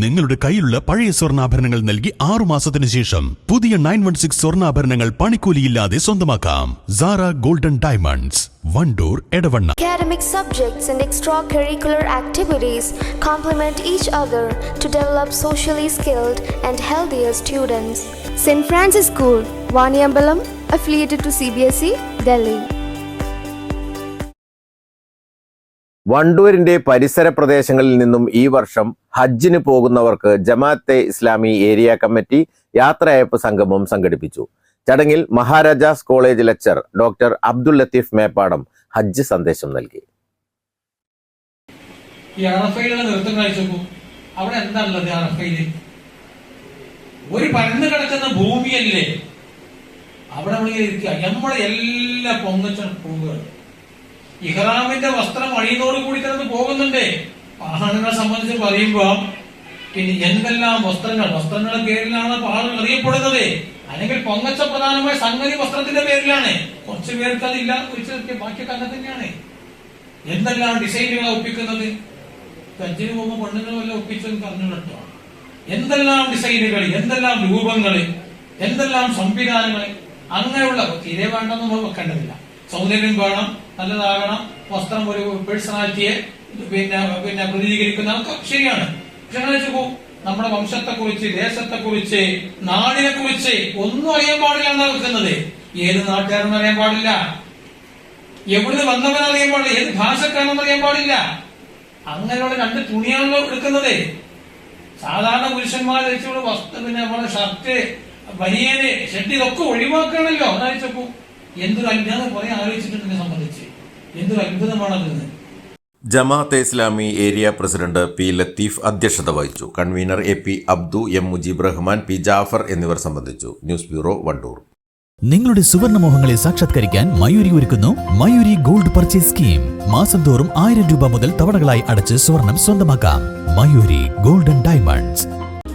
നിങ്ങളുടെ കയ്യിലുള്ള പഴയ സ്വർണാഭരണങ്ങൾ നൽകി ആറു മാസത്തിന് ശേഷം പുതിയ നയൻ വൺ സിക്സ് സ്വർണാഭരണങ്ങൾ പണിക്കൂലിയില്ലാതെ സ്വന്തമാക്കാം Sara golden diamonds Wandoor Edavanna Academic subjects and extracurricular activities complement each other to develop socially skilled and healthier students. St. Francis School, Vaniambalam, affiliated to CBSE, E, Delhi. വണ്ടൂരിന്റെ പരിസര പ്രദേശങ്ങളിൽ നിന്നും ഈ വർഷം ഹജ്ജിന് പോകുന്നവർക്ക് ജമാഅത്തെ ഇസ്ലാമി ഏരിയ കമ്മിറ്റി യാത്രയയപ്പ് സംഗമം സംഘടിപ്പിച്ചു. ചടങ്ങിൽ Maharajas college lecture doctor Abdul Latheef Meppadam ഹജ്ജ് സന്ദേശം നൽകി. ഈ അവിടെ ഒരു പരന്നു കിടക്കുന്ന ഭൂമിയല്ലേ? അവിടെ നമ്മളെ എല്ലാ പൊങ്ങച്ച പോവുകയാണ് ഇഹ്റാമിന്റെ വസ്ത്രം അണിയതോട് കൂടി കിടന്ന് പോകുന്നുണ്ട്. ആണുങ്ങളെ സംബന്ധിച്ച് പറയുമ്പോ പിന്നെ എന്തെല്ലാം വസ്ത്രങ്ങൾ? വസ്ത്രങ്ങളുടെ പേരിലാണ് ആളുകൾ അറിയപ്പെടുന്നത് അല്ലെങ്കിൽ പൊങ്ങച്ച പ്രധാനമായ സംഗതി വസ്ത്രത്തിന്റെ പേരിലാണ്? കുറച്ചു പേർക്ക് അതില്ല ചിലർക്ക് ബാക്കിയൊക്കെ അങ്ങനെ തന്നെയാണ്. എന്തെല്ലാം ഡിസൈനുകളാണ് ഒപ്പിക്കുന്നത്? കജ്ജിന് പോകുമ്പോൾ പെണ്ണുങ്ങൾ വല്ല ഒപ്പിച്ചെന്ന് പറഞ്ഞു കേട്ടോ. എന്തെല്ലാം ഡിസൈനുകൾ എന്തെല്ലാം രൂപങ്ങൾ എന്തെല്ലാം സംവിധാനങ്ങൾ? അങ്ങനെയുള്ള തീരെ വേണ്ടെന്ന് വെക്കേണ്ടതില്ല. സൗന്ദര്യം വേണം നല്ലതാകണം. വസ്ത്രം ഒരു പേഴ്സണാലിറ്റിയെ പിന്നെ പിന്നെ പ്രതിനിധീകരിക്കുന്ന ശരിയാണ്. പക്ഷെ അങ്ങനെ വെച്ചു നമ്മുടെ വംശത്തെ കുറിച്ച് ദേശത്തെ കുറിച്ച് നാടിനെ കുറിച്ച് ഒന്നും അറിയാൻ പാടില്ല എന്നാണ് വെക്കുന്നത്. ഏത് നാട്ടുകാരെന്ന് അറിയാൻ പാടില്ല. എവിടുന്ന് വന്നവൻ അറിയാൻ പാടില്ല. ഏത് ഭാഷക്കാരെന്ന് അറിയാൻ പാടില്ല. അങ്ങനെയുള്ള രണ്ട് തുണിയാണല്ലോ എടുക്കുന്നത്. സാധാരണ പുരുഷന്മാർ ധരിച്ചുകൊണ്ട് വസ്ത്രം പിന്നെ നമ്മുടെ ഷർട്ട് ബനിയന് ഷർട്ട് ഇതൊക്കെ ഒഴിവാക്കണമല്ലോ അതായിച്ചപ്പോ എന്തൊരു അത്ഭുതം കുറെ ആലോചിച്ചിട്ടുണ്ട് എന്നെ സംബന്ധിച്ച്. എന്തൊരു അത്ഭുതമാണതെന്ന് Jamaat-e Islami area president P Latheef അധ്യക്ഷത വഹിച്ചു. Convener A P Abdu M Mujeeb Rahman P Jafar എന്നിവർ സംബന്ധിച്ചു. News bureau Wandoor. നിങ്ങളുടെ സുവർണമോഹങ്ങളെ സാക്ഷാത്കരിക്കാൻ മയൂരി ഒരുക്കുന്നു മയൂരി ഗോൾഡ് പർച്ചേസ് സ്കീം. മാസം തോറും ആയിരം രൂപ മുതൽ തവണകളായി അടച്ച് സ്വർണം സ്വന്തമാക്കാം. Mayuri golden diamonds.